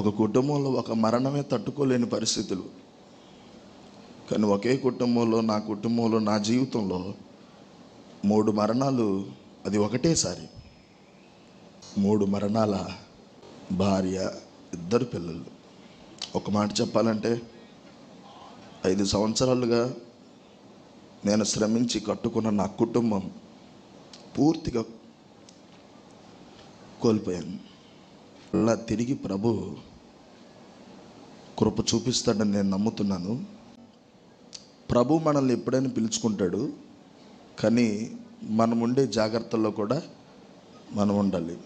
ఒక కుటుంబంలో ఒక మరణమే తట్టుకోలేని పరిస్థితులు. కానీ ఒకే కుటుంబంలో నా కుటుంబంలో నా జీవితంలో మూడు మరణాలు అది ఒకటేసారి. మూడు మరణాల భార్య ఇద్దరు పిల్లలు. ఒక మాట చెప్పాలంటే ఐదు సంవత్సరాలుగా నేను శ్రమించి కట్టుకున్న నా కుటుంబం పూర్తిగా కోల్పోయాను అలా తిరిగి ప్రభు కృప చూపిస్తాడని నేను నమ్ముతున్నాను. ప్రభు మనల్ని ఎప్పుడైనా పిలుచుకుంటాడు కానీ మనం ఉండే జాగ్రత్తల్లో కూడా మనం ఉండాలి.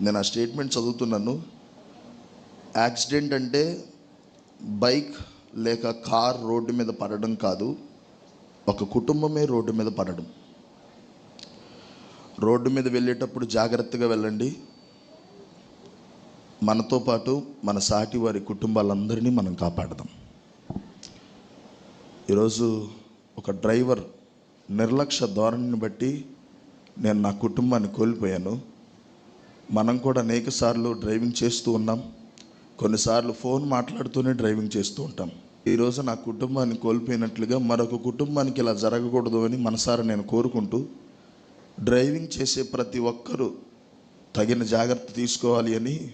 నేను ఆ స్టేట్మెంట్ చదువుతున్నాను. యాక్సిడెంట్ అంటే బైక్ లేక కార్ రోడ్డు మీద పడడం కాదు ఒక కుటుంబమే రోడ్డు మీద పడడం. రోడ్డు మీద వెళ్ళేటప్పుడు జాగ్రత్తగా వెళ్ళండి. మనతో పాటు మన సాటి వారి కుటుంబాలందరినీ మనం కాపాడదాం. ఈరోజు ఒక డ్రైవర్ నిర్లక్ష్య ధోరణిని బట్టి నేను నా కుటుంబాన్ని కోల్పోయాను. మనం కూడా అనేక సార్లు డ్రైవింగ్ చేస్తూ ఉన్నాం. కొన్నిసార్లు ఫోన్ మాట్లాడుతూనే డ్రైవింగ్ చేస్తూ ఉంటాం. ఈరోజు నా కుటుంబాన్ని కోల్పోయినట్లుగా మరొక కుటుంబానికి ఇలా జరగకూడదు అని మనసారా నేను కోరుకుంటూ డ్రైవింగ్ చేసే ప్రతి ఒక్కరూ తగిన జాగ్రత్త తీసుకోవాలి అని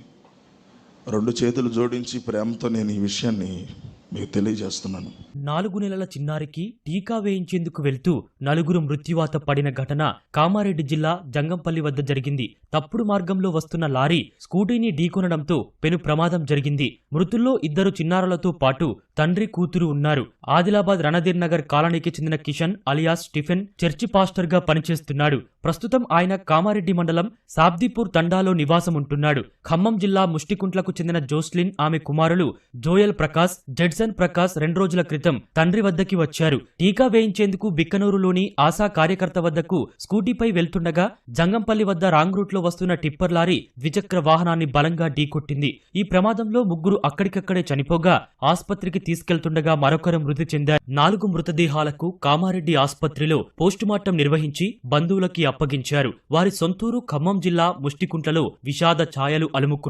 రెండు చేతులు జోడించి ప్రేమతో నేను ఈ విషయాన్ని మీకు తెలియజేస్తున్నాను. నాలుగు నెలల చిన్నారికి టీకా వేయించేందుకు వెళ్తూ నలుగురు మృత్యువాత పడిన ఘటన కామారెడ్డి జిల్లా జంగంపల్లి వద్ద జరిగింది. తప్పుడు మార్గంలో వస్తున్న లారీ స్కూటీని ఢీకొనడంతో పెను ప్రమాదం జరిగింది. మృతుల్లో ఇద్దరు చిన్నారులతో పాటు తండ్రి కూతురు ఉన్నారు. ఆదిలాబాద్ రణధీర్ నగర్ కాలనీకి చెందిన కిషన్ అలియాస్ స్టిఫెన్ చర్చి పాస్టర్గా పనిచేస్తున్నాడు. ప్రస్తుతం ఆయన కామారెడ్డి మండలం సాబ్దిపూర్ తండాలో నివాసం ఉంటున్నాడు ఖమ్మం జిల్లా ముష్టికుంట్లకు చెందిన జోస్లిన్ ఆమె కుమారులు జోయల్ ప్రకాష్ జడ్సన్ ప్రకాష్ రెండు రోజుల క్రితం తండ్రి వద్దకి వచ్చారు. టీకా వేయించేందుకు బిక్కనూరులోని ఆశా కార్యకర్త వద్దకు స్కూటీపై వెళ్తుండగా జంగంపల్లి వద్ద రాంగ్ రూట్లో వస్తున్న టిప్పర్ లారీ ద్విచక్ర వాహనాన్ని బలంగా ఢీకొట్టింది. ఈ ప్రమాదంలో ముగ్గురు అక్కడికక్కడే చనిపోగా ఆస్పత్రికి తీసుకెళ్తుండగా మరొకరు మృతి చెందారు. నాలుగు మృతదేహాలకు కామారెడ్డి ఆసుపత్రిలో పోస్టుమార్టం నిర్వహించి బంధువులకి అప్పగించారు. వారి సొంతూరు ఖమ్మం జిల్లా ముష్టికుంటలో విషాద ఛాయలు అలుముకున్నారు.